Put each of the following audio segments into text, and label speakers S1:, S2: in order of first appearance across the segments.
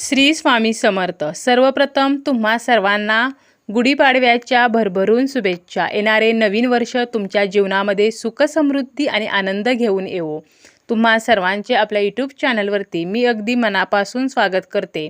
S1: श्री स्वामी समर्थ. सर्वप्रथम तुम्हा सर्वांना गुढीपाडव्याच्या भरभरून शुभेच्छा. येणारे नवीन वर्ष तुमच्या जीवनामध्ये सुख समृद्धी आणि आनंद घेऊन येवो. तुम्हा सर्वांचे आपल्या यूट्यूब चॅनलवरती मी अगदी मनापासून स्वागत करते.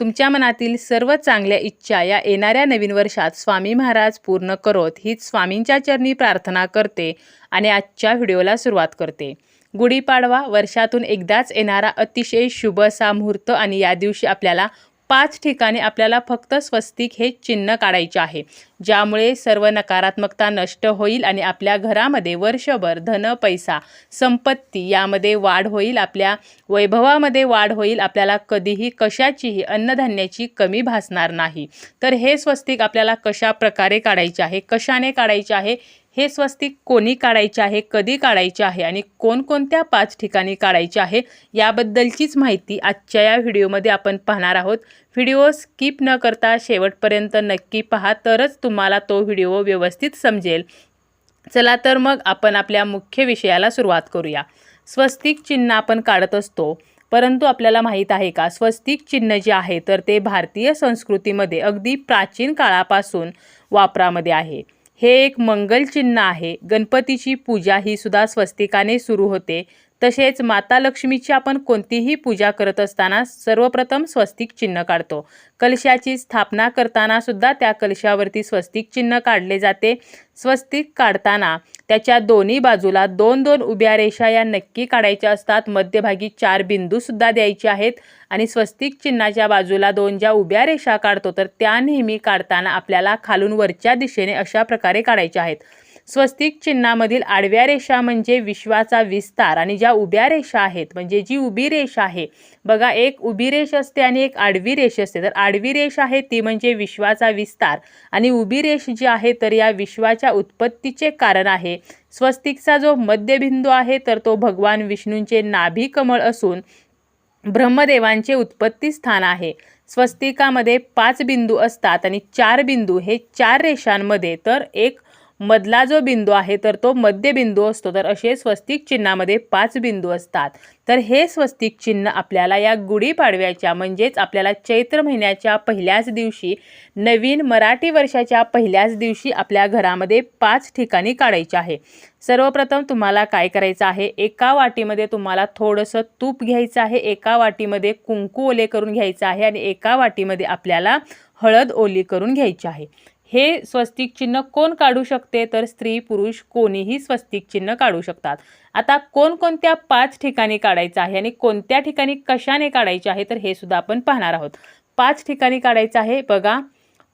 S1: तुमच्या मनातील सर्व चांगल्या इच्छा या येणाऱ्या नवीन वर्षात स्वामी महाराज पूर्ण करोत. हीच स्वामींच्या चरणी प्रार्थना करते आणि आजच्या व्हिडिओला सुरुवात करते. गुढीपाडवा वर्षातून एकदाच येणारा अतिशय शुभ असा मुहूर्त आणि या दिवशी आपल्याला पाच ठिकाणी आपल्याला फक्त स्वस्तिक हे चिन्ह काढायचे आहे. ज्यामुळे सर्व नकारात्मकता नष्ट होईल आणि आपल्या घरामध्ये वर्षभर धन पैसा संपत्ती यामध्ये वाढ होईल आपल्या वैभवामध्ये वाढ होईल आपल्याला कधीही कशाचीही अन्नधान्याची कमी भासणार नाही. तर हे स्वस्तिक आपल्याला कशा प्रकारे काढायचे आहे कशाने काढायचे आहे हे स्वस्तिक कोणी काढायचे आहे कधी काढायचे आहे आणि कोणकोणत्या पाच ठिकाणी काढायचे आहे याबद्दलचीच माहिती आजच्या या व्हिडिओमध्ये आपण पाहणार आहोत. व्हिडिओ स्किप न करता शेवटपर्यंत नक्की पहा. तरच तुम्हाला तो व्हिडिओ व्यवस्थित समजेल. चला तर मग आपण आपल्या मुख्य विषयाला सुरुवात करूया. स्वस्तिक चिन्ह आपण काढत असतो. परंतु आपल्याला माहीत आहे का स्वस्तिक चिन्ह जे आहे तर ते भारतीय संस्कृतीमध्ये अगदी प्राचीन काळापासून वापरामध्ये आहे. हे एक मंगल चिन्ह आहे. गणपतीची पूजा ही सुद्धा स्वस्तिकाने सुरू होते. तसेच माता लक्ष्मीची आपण कोणतीही पूजा करत असताना सर्वप्रथम स्वस्तिक चिन्ह काढतो. कलशाची स्थापना करताना सुद्धा त्या कलशावरती स्वस्तिक चिन्ह काढले जाते. स्वस्तिक काढताना त्याच्या दोन्ही बाजूला दोन दोन उभ्या रेषा या नक्की काढायच्या असतात. मध्यभागी चार बिंदूसुद्धा द्यायचे आहेत आणि स्वस्तिक चिन्हाच्या बाजूला दोन ज्या उभ्या रेषा काढतो तर त्या नेहमी काढताना आपल्याला खालून वरच्या दिशेने अशा प्रकारे काढायच्या आहेत. स्वस्तिक चिन्हामधील आडव्या रेषा म्हणजे विश्वाचा विस्तार आणि ज्या उभ्या रेषा आहेत म्हणजे जी उभी रेष आहे. बघा एक उभी रेष असते आणि एक आडवी रेष असते. तर आडवी रेष आहे ती म्हणजे विश्वाचा विस्तार आणि उभी रेष जी आहे तर या विश्वाच्या उत्पत्तीचे कारण आहे. स्वस्तिकचा जो मध्यबिंदू आहे तर तो भगवान विष्णूंचे नाभी कमळ असून ब्रह्मदेवांचे उत्पत्ती स्थान आहे. स्वस्तिकामध्ये पाच बिंदू असतात आणि चार बिंदू हे चार रेषांमध्ये तर एक मधला जो बिंदू आहे तर तो मध्यबिंदू असतो. तर असे स्वस्तिक चिन्हामध्ये पाच बिंदू असतात. तर हे स्वस्तिक चिन्ह आपल्याला या गुढीपाडव्याच्या म्हणजेच आपल्याला चैत्र महिन्याच्या पहिल्याच दिवशी नवीन मराठी वर्षाच्या पहिल्याच दिवशी आपल्या घरामध्ये पाच ठिकाणी काढायचे आहे. सर्वप्रथम तुम्हाला काय करायचं आहे? एका वाटीमध्ये तुम्हाला थोडंसं तूप घ्यायचं आहे एका वाटीमध्ये कुंकू ओले करून घ्यायचं आहे आणि एका वाटीमध्ये आपल्याला हळद ओली करून घ्यायची आहे. हे स्वस्तिक चिन्ह कोण काढू शकते? तर स्त्री पुरुष कोणीही स्वस्तिक चिन्ह काढू शकतात. आता कोणकोणत्या पाच ठिकाणी काढायचं आहे आणि कोणत्या ठिकाणी कशाने काढायचे आहे? तर हे सुद्धा आपण पाहणार आहोत. पाच ठिकाणी काढायचं आहे. बघा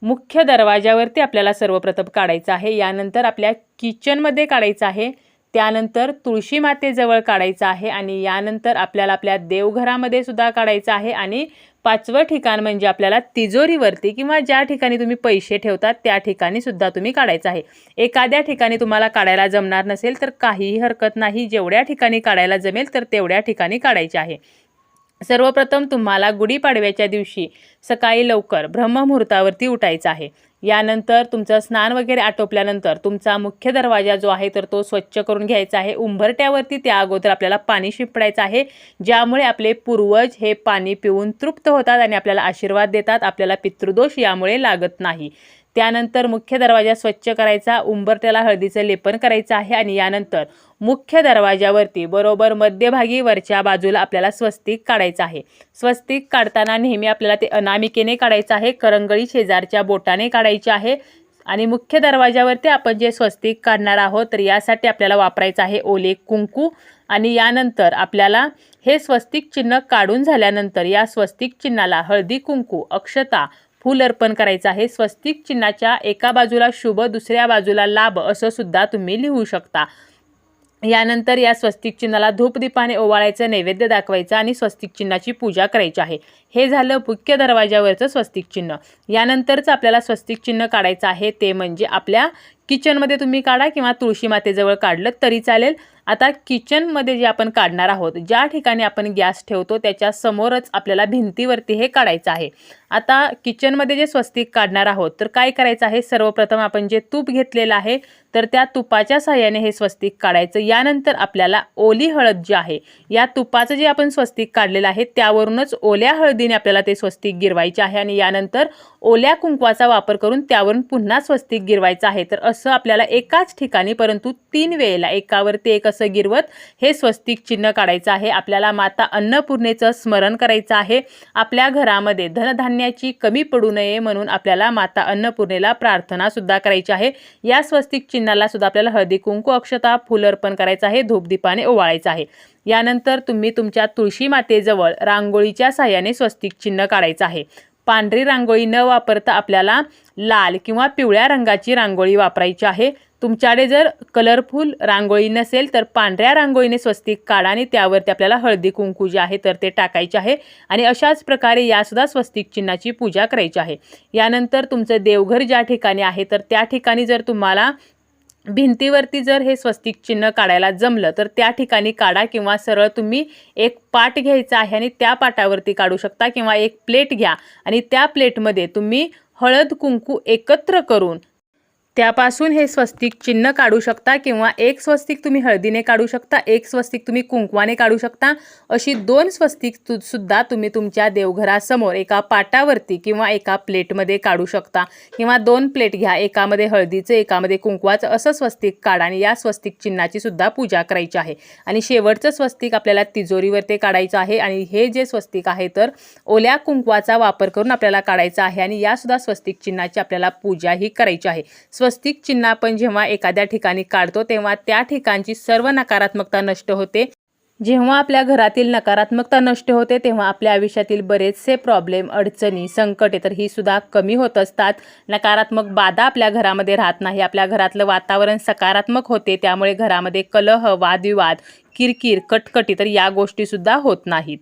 S1: मुख्य दरवाज्यावरती आपल्याला सर्वप्रथम काढायचं आहे. यानंतर आपल्या किचनमध्ये काढायचं आहे. त्यानंतर तुळशी मातेजवळ काढायचं आहे आणि यानंतर आपल्याला आपल्या देवघरामध्ये सुद्धा काढायचं आहे आणि पाचवं ठिकाण म्हणजे आपल्याला तिजोरीवरती किंवा ज्या ठिकाणी तुम्ही पैसे ठेवतात त्या ठिकाणी सुद्धा तुम्ही काढायचं आहे. एखाद्या ठिकाणी तुम्हाला काढायला जमणार नसेल तर काहीही हरकत नाही. जेवढ्या ठिकाणी काढायला जमेल तर तेवढ्या ठिकाणी काढायचे आहे. सर्वप्रथम तुम्हाला गुढीपाडव्याच्या दिवशी सकाळी लवकर ब्रह्ममुहूर्तावरती उठायचं आहे. यानंतर तुमचं स्नान वगैरे आटोपल्यानंतर तुमचा मुख्य दरवाजा जो आहे तर तो स्वच्छ करून घ्यायचा आहे. उंबरट्यावरती त्या अगोदर आपल्याला पाणी शिंपडायचं आहे. ज्यामुळे आपले पूर्वज हे पाणी पिऊन तृप्त होतात आणि आपल्याला आशीर्वाद देतात. आपल्याला पितृदोष यामुळे लागत नाही. त्यानंतर मुख्य दरवाजा स्वच्छ करायचा उंबरट्याला हळदीचं लेपन करायचं आहे आणि यानंतर मुख्य दरवाजावरती बरोबर मध्यभागी वरच्या बाजूला आपल्याला स्वस्तिक काढायचं आहे. स्वस्तिक काढताना नेहमी आपल्याला ते अनामिकेने काढायचं आहे करंगळी शेजारच्या बोटाने काढायची आहे आणि मुख्य दरवाजावरती आपण जे स्वस्तिक काढणार आहोत तर यासाठी आपल्याला वापरायचं आहे ओले कुंकू आणि यानंतर आपल्याला हे स्वस्तिक चिन्ह काढून झाल्यानंतर या स्वस्तिक चिन्हाला हळदी कुंकू अक्षता फूल अर्पण करायचं आहे. स्वस्तिक चिन्हाच्या एका बाजूला शुभ दुसऱ्या बाजूला लाभ असं सुद्धा तुम्ही लिहू शकता. यानंतर या स्वस्तिक चिन्हाला धूपदीपाने ओवाळायचं नैवेद्य दाखवायचं आणि स्वस्तिक चिन्हाची पूजा करायची आहे. हे झालं मुख्य दरवाजावरचं स्वस्तिक चिन्ह. यानंतरचं आपल्याला स्वस्तिक चिन्ह काढायचं आहे ते म्हणजे आपल्या किचनमध्ये तुम्ही काढा किंवा तुळशी मातेजवळ काढलं तरी चालेल. आता किचनमध्ये जे आपण काढणार आहोत ज्या ठिकाणी आपण गॅस ठेवतो त्याच्या समोरच आपल्याला भिंतीवरती हे काढायचं आहे. आता किचनमध्ये जे स्वस्तिक काढणार आहोत तर काय करायचं आहे? सर्वप्रथम आपण जे तूप घेतलेलं आहे तर त्या तुपाच्या सहाय्याने हे स्वस्तिक काढायचं. यानंतर आपल्याला ओली हळद जी आहे या तुपाचं जे आपण स्वस्तिक काढलेलं आहे त्यावरूनच ओल्या हळदीने आपल्याला ते स्वस्तिक गिरवायचे आहे. आणि यानंतर ओल्या कुंकवाचा वापर करून त्यावरून पुन्हा स्वस्तिक गिरवायचं आहे. तर असं आपल्याला एकाच ठिकाणी परंतु तीन वेळेला एकावरती एक असं गिरवत हे स्वस्तिक चिन्ह काढायचं आहे. आपल्याला माता अन्नपूर्णेचं स्मरण करायचं आहे. आपल्या घरामध्ये धनधान्याची कमी पडू नये म्हणून आपल्याला माता अन्नपूर्णेला प्रार्थना सुद्धा करायची आहे. या स्वस्तिक चिन्हाला सुद्धा आपल्याला हळदी कुंकू अक्षता फुल अर्पण करायचं आहे. धूपदीपाने ओवाळायचं आहे. यानंतर तुम्ही तुमच्या तुळशी मातेजवळ रांगोळीच्या साह्याने स्वस्तिक चिन्ह काढायचं आहे. पांढरी रांगोळी न वापरता आपल्याला लाल किंवा पिवळ्या रंगाची रांगोळी वापरायची आहे. तुमच्याकडे जर कलरफुल रांगोळी नसेल तर पांढऱ्या रांगोळीने स्वस्तिक काढा आणि त्यावरती आपल्याला हळदी कुंकू जे आहे तर ते टाकायचे आहे आणि अशाच प्रकारे यासुद्धा स्वस्तिक चिन्हाची पूजा करायची आहे. यानंतर तुमचं देवघर ज्या ठिकाणी आहे तर त्या ठिकाणी जर तुम्हाला भिंतीवरती जर हे स्वस्तिक चिन्ह काढायला जमलं तर त्या ठिकाणी काढा किंवा सरळ तुम्ही एक पाट घ्यायचा आहे आणि त्या पाटावरती काढू शकता किंवा एक प्लेट घ्या. आणि त्या प्लेटमध्ये तुम्ही हळद कुंकू एकत्र करून त्यापासून हे स्वस्तिक चिन्ह काढू शकता किंवा एक स्वस्तिक तुम्ही हळदीने काढू शकता एक स्वस्तिक तुम्ही कुंकवाने काढू शकता अशी दोन स्वस्तिक तु सुद्धा तुम्ही तुमच्या देवघरासमोर एका पाटावरती किंवा एका प्लेटमध्ये काढू शकता. किंवा दोन प्लेट घ्या एकामध्ये हळदीचं एकामध्ये कुंकवाचं असं स्वस्तिक काढा आणि या स्वस्तिक चिन्हाची सुद्धा पूजा करायची आहे. आणि शेवटचं स्वस्तिक आपल्याला तिजोरीवर ते काढायचं आहे आणि हे जे स्वस्तिक आहे तर ओल्या कुंकवाचा वापर करून आपल्याला काढायचा आहे आणि यासुद्धा स्वस्तिक चिन्हाची आपल्याला पूजाही करायची आहे. स्व स्वस्तिक चिन्ह आपण जेव्हा एखाद्या ठिकाणी काढतो तेव्हा त्या ठिकाणची सर्व नकारात्मकता नष्ट होते. जेव्हा आपल्या घरातील नकारात्मकता नष्ट होते तेव्हा आपल्या आयुष्यातील बरेचसे प्रॉब्लेम अडचणी संकटे तर ही सुद्धा कमी होत असतात. नकारात्मक बाधा आपल्या घरामध्ये राहत नाही. आपल्या घरातलं वातावरण सकारात्मक होते. त्यामुळे घरामध्ये कलह वादविवाद किरकिर कटकटी तर या गोष्टीसुद्धा होत नाहीत.